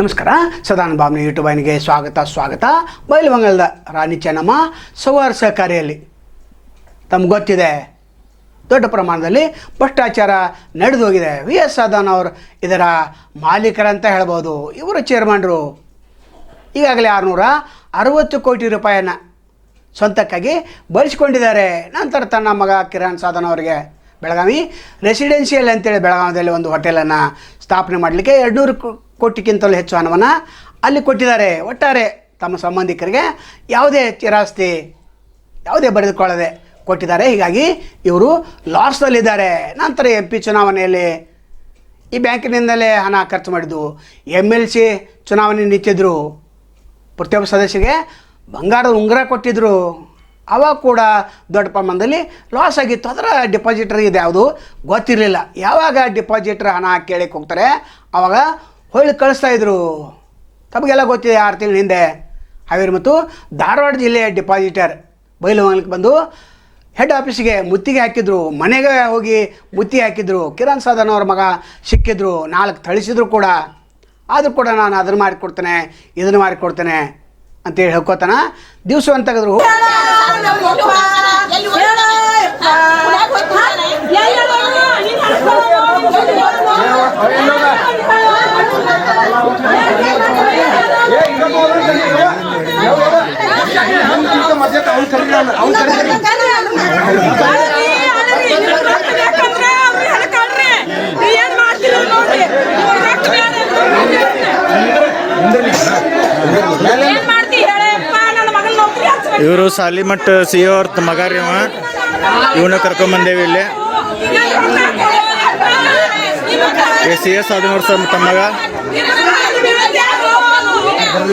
ನಮಸ್ಕಾರ. ಸದಾನ ಯೂಟ್ಯೂಬ್ ವಾಹಿನಿಗೆ ಸ್ವಾಗತ ಸ್ವಾಗತ. ಬೈಲುವಂಗಲದ ರಾಣಿ ಚೆನ್ನಮ್ಮ ಸವಾರ ಸಹಕಾರಿಯಲ್ಲಿ ತಮ್ಗೆ ಗೊತ್ತಿದೆ, ದೊಡ್ಡ ಪ್ರಮಾಣದಲ್ಲಿ ಭ್ರಷ್ಟಾಚಾರ ನಡೆದು ಹೋಗಿದೆ ವಿ ಎಸ್ ಸದಾನ್ ಅವರು ಇದರ ಮಾಲೀಕರಂತ ಹೇಳ್ಬೋದು. ಇವರು ಚೇರ್ಮನ್ರು ಈಗಾಗಲೇ ಆರುನೂರ ಅರವತ್ತು ಕೋಟಿ ರೂಪಾಯಿಯನ್ನು ಸ್ವಂತಕ್ಕಾಗಿ ಬಳಸಿಕೊಂಡಿದ್ದಾರೆ. ನಂತರ ತನ್ನ ಮಗ ಕಿರಣ್ ಸಾಧನ್ ಅವರಿಗೆ ಬೆಳಗಾವಿ ರೆಸಿಡೆನ್ಷಿಯಲ್ ಅಂತೇಳಿ ಬೆಳಗಾವಿಯಲ್ಲಿ ಒಂದು ಹೋಟೆಲನ್ನು ಸ್ಥಾಪನೆ ಮಾಡಲಿಕ್ಕೆ ಎರಡುನೂರು ಕೋಟಿಗಿಂತಲೂ ಹೆಚ್ಚು ಹಣವನ್ನು ಅಲ್ಲಿ ಕೊಟ್ಟಿದ್ದಾರೆ. ಒಟ್ಟಾರೆ ತಮ್ಮ ಸಂಬಂಧಿಕರಿಗೆ ಯಾವುದೇ ಚಿರಾಸ್ತಿ ಯಾವುದೇ ಬರೆದುಕೊಳ್ಳದೆ ಕೊಟ್ಟಿದ್ದಾರೆ. ಹೀಗಾಗಿ ಇವರು ಲಾಸ್ನಲ್ಲಿದ್ದಾರೆ. ನಂತರ ಎಂ ಪಿ ಚುನಾವಣೆಯಲ್ಲಿ ಈ ಬ್ಯಾಂಕಿನಿಂದಲೇ ಹಣ ಖರ್ಚು ಮಾಡಿದ್ದು. ಎಂ ಎಲ್ ಸಿ ಚುನಾವಣೆ ನಿಂತಿದ್ದರು ಪ್ರತಿಯೊಬ್ಬ ಸದಸ್ಯರಿಗೆ ಬಂಗಾರದ ಉಂಗುರ ಕೊಟ್ಟಿದ್ದರು ಅವಾಗ ಕೂಡ ದೊಡ್ಡ ಪ್ರಮಾಣದಲ್ಲಿ ಲಾಸ್ ಆಗಿತ್ತು. ಅದರ ಡಿಪಾಸಿಟರ್ ಇದು ಯಾವುದು ಗೊತ್ತಿರಲಿಲ್ಲ. ಯಾವಾಗ ಡಿಪಾಸಿಟ್ರ್ ಹಣ ಕೇಳಕ್ಕೆ ಹೋಗ್ತಾರೆ? ಆವಾಗ ಹೊಳ್ಳಿ ಕಳಿಸ್ತಾ ಇದ್ರು ತಮಗೆಲ್ಲ ಗೊತ್ತಿದೆ ಆರು ತಿಂಗಳ ಹಿಂದೆ ಹಾವೇರಿ ಮತ್ತು ಧಾರವಾಡ ಜಿಲ್ಲೆಯ ಡಿಪಾಸಿಟರ್ ಬೈಲುವಂಗಲಕ್ಕೆ ಬಂದು ಹೆಡ್ ಆಫೀಸಿಗೆ ಮುತ್ತಿಗೆ ಹಾಕಿದ್ರು ಮನೆಗೆ ಹೋಗಿ ಮುತ್ತಿ ಹಾಕಿದ್ರು ಕಿರಣ್ ಸಾಧನ್ ಅವ್ರ ಮಗ ಸಿಕ್ಕಿದ್ರು ನಾಲ್ಕು ಥಳಿಸಿದ್ರು ಕೂಡ ಆದರೂ ಕೂಡ ನಾನು ಅದನ್ನು ಮಾಡಿಕೊಡ್ತೇನೆ ಇದನ್ನು ಮಾಡಿಕೊಡ್ತೇನೆ ಅಂತೇಳಿ ಹೇಳ್ಕೊತಾನ ದಿವಸ ಅಂತ ತೆಗೆದ್ರು ಇವರು ಸಾಲಿಮಠ್ ಸಿ ಅವ್ರ ಮಗ ರೀ ಕರ್ಕೊಂಡ್ ಕರ್ಕೊಂಬಂದೇವಿ ಇಲ್ಲಿ. ಸಿ ಎಸ್ ಹದಿಮೂರು ಸರ್ ತಮ್ಮ ಮಗ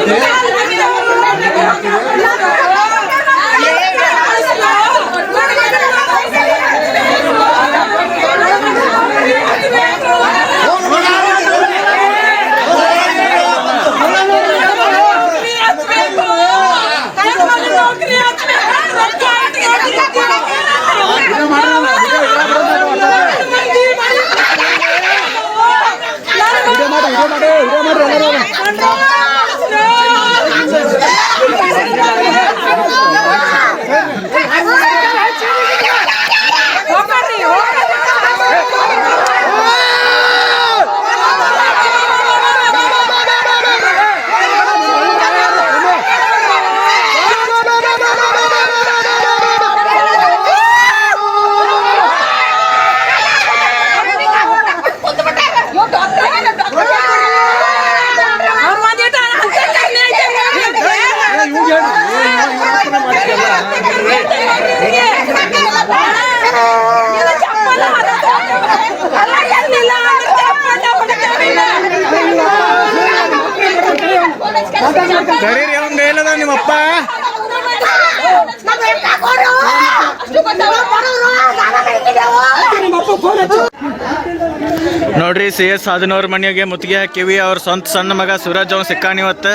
ಕರೀರಿ ಅವಂಗ ಎಲ್ಲದ ನಿಮ್ಮಪ್ಪ ನೋಡ್ರಿ ಸಿ ಎಸ್ ಹದಿನವ್ರ ಮನೆಗೆ ಮುತ್ತಿಗೆ ಹಾಕಿವಿ. ಅವ್ರ ಸ್ವಂತ ಸಣ್ಣ ಮಗ ಸೂರಜ್ ಅವ್ ಸಿಕ್ಕಾನ ಇವತ್ತು.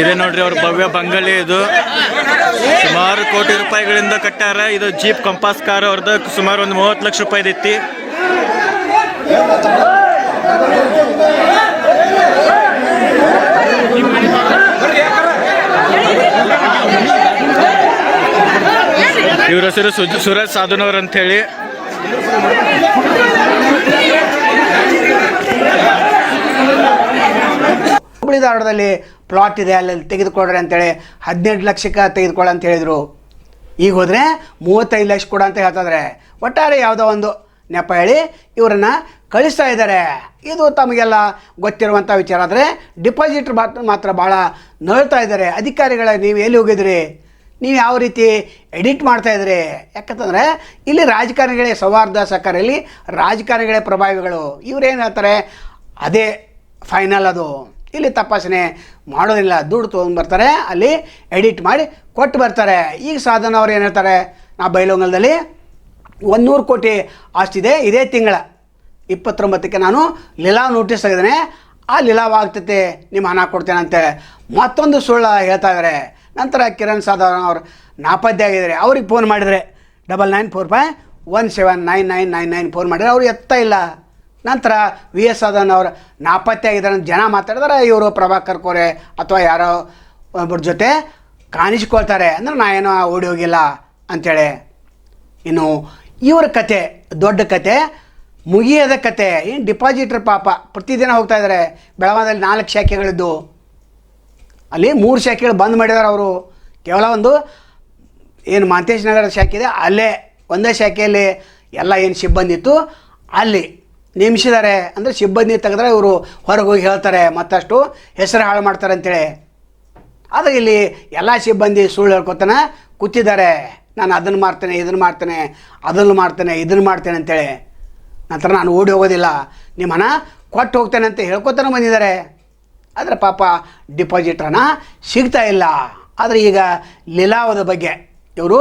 ಇದೆ ನೋಡ್ರಿ ಅವ್ರ ಭವ್ಯ ಬಂಗಲೆ ಇದು. ಸುಮಾರು ಕೋಟಿ ರೂಪಾಯಿಗಳಿಂದ ಕಟ್ಟಾರ. ಇದು ಜೀಪ್ ಕಂಪಾಸ್ ಕಾರ್ ಅವ್ರದ್ದು ಸುಮಾರು ಒಂದು ಮೂವತ್ತು ಲಕ್ಷ ರೂಪಾಯಿ ಐತಿ ಇವ್ರ ಹೆಸರು ಸುಜ್- ಸುರಜ್ ಸಾಧುನವ್ರ ಹೇಳಿ ಹುಬ್ಬಳ್ಳಿ ಧಾರವಾಡದಲ್ಲಿ ಪ್ಲಾಟ್ ಇದೆ ಅಲ್ಲಿ ತೆಗೆದುಕೊಡ್ರಿ ಅಂತೇಳಿ ಹದಿನೆಂಟು ಲಕ್ಷಕ್ಕೆ ತೆಗೆದುಕೊಳ್ಳ ಅಂತ ಹೇಳಿದ್ರು. ಈಗ ಹೋದರೆ ಮೂವತ್ತೈದು ಲಕ್ಷ ಕೊಡ ಅಂತ ಹೇಳ್ತಾರೆ ಒಟ್ಟಾರೆ ಯಾವುದೋ ಒಂದು ನೆಪ ಹೇಳಿ ಇವರನ್ನು ಕಳಿಸ್ತಾ ಇದ್ದಾರೆ. ಇದು ತಮಗೆಲ್ಲ ಗೊತ್ತಿರುವಂಥ ವಿಚಾರ. ಆದರೆ ಡಿಪಾಸಿಟ್ರ್ ಮಾತ್ರ ಮಾತ್ರ ಭಾಳ ನಳ್ತಾ ಇದ್ದಾರೆ. ಅಧಿಕಾರಿಗಳ, ನೀವು ಎಲ್ಲಿ ಹೋಗಿದ್ರಿ? ನೀವು ಯಾವ ರೀತಿ ಎಡಿಟ್ ಮಾಡ್ತಾ ಇದ್ರಿ? ಯಾಕಂತಂದರೆ ಇಲ್ಲಿ ರಾಜಕಾರಣಿಗಳೇ ಸೌಹಾರ್ದ ಸಹಕಾರಲ್ಲಿ ರಾಜಕಾರಣಿಗಳೇ ಪ್ರಭಾವಿಗಳು. ಇವರೇನು ಹೇಳ್ತಾರೆ? ಅದೇ ಫೈನಲ್ ಅದು. ಇಲ್ಲಿ ತಪಾಸಣೆ ಮಾಡೋದಿಲ್ಲ. ದುಡ್ಡು ತೊಗೊಂಡು ಬರ್ತಾರೆ. ಅಲ್ಲಿ ಎಡಿಟ್ ಮಾಡಿ ಕೊಟ್ಟು ಬರ್ತಾರೆ. ಈಗ ಸಾಧನ ಅವ್ರು ಏನು ಹೇಳ್ತಾರೆ? ನಾ ಬೈಲೊಂಗಲದಲ್ಲಿ ಒಂದೂರು ಕೋಟಿ ಆಸ್ತಿದೆ ಇದೇ. ತಿಂಗಳ ಇಪ್ಪತ್ತೊಂಬತ್ತಕ್ಕೆ ನಾನು ಲೀಲಾ ನೋಟಿಸ್ ತೆಗೆದೇನೆ ಆ ಲೀಲಾವಾಗ್ತೈತೆ. ನಿಮ್ಮ ಹಣ ಕೊಡ್ತೇನೆ ಅಂತೇಳಿ ಮತ್ತೊಂದು ಸುಳ್ಳು ಹೇಳ್ತಾ ಇದ್ದಾರೆ ನಂತರ ಕಿರಣ್ ಸಾಧಾರಣ ಅವರು ನಾಪತ್ತೆ ಆಗಿದ್ದಾರೆ. ಅವ್ರಿಗೆ ಫೋನ್ ಮಾಡಿದರೆ double nine four five one seven nine nine nine nine phone ಮಾಡಿದರೆ ಅವ್ರು ಎತ್ತಾ ಇಲ್ಲ. ನಂತರ ವಿ ಎಸ್ ಸಾಧನ್ ಅವರು ನಾಪತ್ತೆ ಆಗಿದ್ದಾರೆ ಅಂತ ಜನ ಮಾತಾಡಿದ್ರೆ ಇವರು ಪ್ರಭಾಕರ್ ಕೋರೆ ಅಥವಾ ಯಾರೋ ಒಬ್ಬರ ಜೊತೆ ಕಾಣಿಸ್ಕೊಳ್ತಾರೆ. ಅಂದ್ರೆ ನಾ ಏನೋ ಓಡಿ ಹೋಗಿಲ್ಲ ಅಂಥೇಳಿ ಇನ್ನು ಇವರ ಕತೆ, ದೊಡ್ಡ ಕತೆ, ಮುಗಿಯದ ಕತೆ. ಏನು ಡಿಪಾಸಿಟ್ರ್ ಪಾಪ, ಪ್ರತಿದಿನ ಹೋಗ್ತಾ ಇದ್ದಾರೆ ಬೆಳಗಾವದಲ್ಲಿ ನಾಲ್ಕು ಶಾಖೆಗಳಿದ್ದು. ಅಲ್ಲಿ ಮೂರು ಶಾಖೆಗಳು ಬಂದ್ ಮಾಡಿದ್ದಾರೆ ಅವರು. ಕೇವಲ ಒಂದು ಏನು ಮಾಂತೇಶ್ ನಗರ ಶಾಖೆ ಇದೆ, ಅಲ್ಲೇ ಒಂದೇ ಶಾಖೆಯಲ್ಲಿ ಎಲ್ಲ ಏನು ಸಿಬ್ಬಂದಿ ಇತ್ತು, ಅಲ್ಲಿ ನೇಮಿಸಿದ್ದಾರೆ. ಅಂದರೆ ಸಿಬ್ಬಂದಿ ತೆಗೆದ್ರೆ ಇವರು ಹೊರಗೆ ಹೋಗಿ ಹೇಳ್ತಾರೆ, ಮತ್ತಷ್ಟು ಹೆಸರು ಹಾಳು ಮಾಡ್ತಾರೆ ಅಂತೇಳಿ. ಆದರೆ ಇಲ್ಲಿ ಎಲ್ಲ ಸಿಬ್ಬಂದಿ ಸುಳ್ಳು ಹೇಳ್ಕೊತಾನೆ ಕೂತಿದ್ದಾರೆ. ನಾನು ಅದನ್ನು ಮಾಡ್ತೇನೆ, ಇದನ್ನು ಮಾಡ್ತೇನೆ, ಅದನ್ನು ಮಾಡ್ತೇನೆ, ಇದನ್ನು ಮಾಡ್ತೇನೆ ಅಂತೇಳಿ. ನಂತರ ನಾನು ಓಡಿ ಹೋಗೋದಿಲ್ಲ. ನಿಮ್ಮ ಹಣ ಕೊಟ್ಟು ಹೋಗ್ತೇನೆ ಅಂತ ಹೇಳ್ಕೊತಾನೆ ಬಂದಿದ್ದಾರೆ. ಆದರೆ ಪಾಪ ಡಿಪಾಸಿಟ್ ಹಣ ಸಿಗ್ತಾ ಇಲ್ಲ. ಆದರೆ ಈಗ ಲೀಲಾವದ ಬಗ್ಗೆ ಇವರು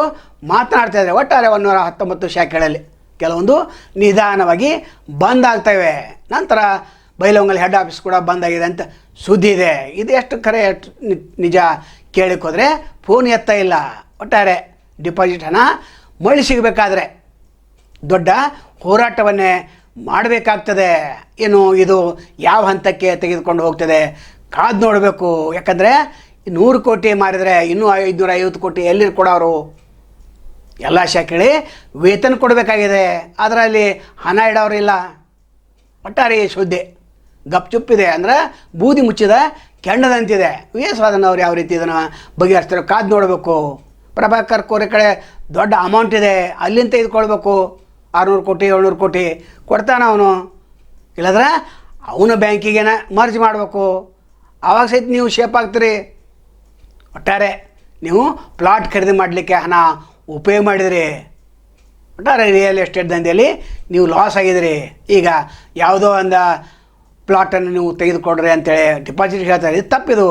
ಮಾತನಾಡ್ತಾ ಇದ್ದಾರೆ. ಒಟ್ಟಾರೆ ಒಂದೂರ ಹತ್ತೊಂಬತ್ತು ಶಾಖೆಗಳಲ್ಲಿ ಕೆಲವೊಂದು ನಿಧಾನವಾಗಿ ಬಂದ್ ಆಗ್ತವೆ ನಂತರ ಬೈಲೊಂಗಲ್ ಹೆಡ್ ಆಫೀಸ್ ಕೂಡ ಬಂದಾಗಿದೆ ಅಂತ ಸುದ್ದಿ ಇದೆ. ಇದು ಎಷ್ಟು ಕರೆ ನಿಜ ಕೇಳಕ್ಕೆ ಹೋದರೆ ಫೋನ್ ಎತ್ತ ಇಲ್ಲ. ಒಟ್ಟಾರೆ ಡಿಪಾಸಿಟ್ ಹಣ ಮಳಿ ಸಿಗಬೇಕಾದ್ರೆ ದೊಡ್ಡ ಹೋರಾಟವನ್ನೇ ಮಾಡಬೇಕಾಗ್ತದೆ. ಏನು ಇದು ಯಾವ ಹಂತಕ್ಕೆ ತೆಗೆದುಕೊಂಡು ಹೋಗ್ತದೆ? ಕಾದು ನೋಡಬೇಕು. ಯಾಕಂದರೆ ನೂರು ಕೋಟಿ ಮಾರಿದರೆ ಇನ್ನೂ ಐದುನೂರ ಐವತ್ತು ಕೋಟಿ ಎಲ್ಲಿ ಕೊಡೋರು? ಎಲ್ಲ ಶಾಖೆಳಿ ವೇತನ ಕೊಡಬೇಕಾಗಿದೆ. ಅದರಲ್ಲಿ ಹಣ ಇಡೋರಿಲ್ಲ ಒಟ್ಟಾರೆ ಸುದ್ದಿ ಗಪ್ಚುಪ್ಪಿದೆ ಅಂದರೆ ಬೂದಿ ಮುಚ್ಚಿದ, ಕೆಂಡದಂತಿದೆ. ವಿ ಎಸ್ ಅವರು ಯಾವ ರೀತಿ ಇದನ್ನು ಬಗೆಹರಿಸ್ತಾರೆ ಕಾದು ನೋಡಬೇಕು. ಪ್ರಭಾಕರ್ ಕೋರೆ ಕಡೆ ದೊಡ್ಡ ಅಮೌಂಟ್ ಇದೆ. ಅಲ್ಲಿಂದ ತೆಗೆದುಕೊಳ್ಬೇಕು. ಆರುನೂರು ಕೋಟಿ, ಏಳ್ನೂರು ಕೋಟಿ ಕೊಡ್ತಾನೆ ಅವನು. ಇಲ್ಲದ್ರೆ ಅವನ ಬ್ಯಾಂಕಿಗೇನ ಮರ್ಜ್ ಮಾಡಬೇಕು. ಆವಾಗ ಸಹಿತ ನೀವು ಶೇಪ್ ಆಗ್ತೀರಿ ಒಟ್ಟಾರೆ ನೀವು ಪ್ಲಾಟ್ ಖರೀದಿ ಮಾಡಲಿಕ್ಕೆ ಹಣ ಉಪಯೋಗ ಮಾಡಿದ್ರಿ. ಒಟ್ಟಾರೆ ರಿಯಲ್ ಎಸ್ಟೇಟ್ ದಂಧೆಯಲ್ಲಿ ನೀವು ಲಾಸ್ ಆಗಿದ್ರಿ. ಈಗ ಯಾವುದೋ ಒಂದು ಪ್ಲಾಟನ್ನು ನೀವು ತೆಗೆದುಕೊಡ್ರಿ ಅಂತೇಳಿ ಡಿಪಾಸಿಟ್ ಹೇಳ್ತಾರೆ. ಇದು ತಪ್ಪಿದು.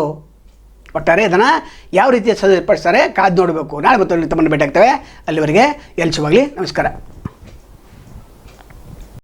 ಒಟ್ಟಾರೆ ಇದನ್ನು ಯಾವ ರೀತಿ ಸದಪಡಿಸ್ತಾರೆ ಕಾದು ನೋಡಬೇಕು. ನಾಳೆ ಮತ್ತೊಂದು ತಮ್ಮನ್ನು ಭೇಟಿ ಆಗ್ತೇವೆ ಅಲ್ಲಿವರೆಗೆ ಎಲ್ಚುವಾಗಲಿ ನಮಸ್ಕಾರ.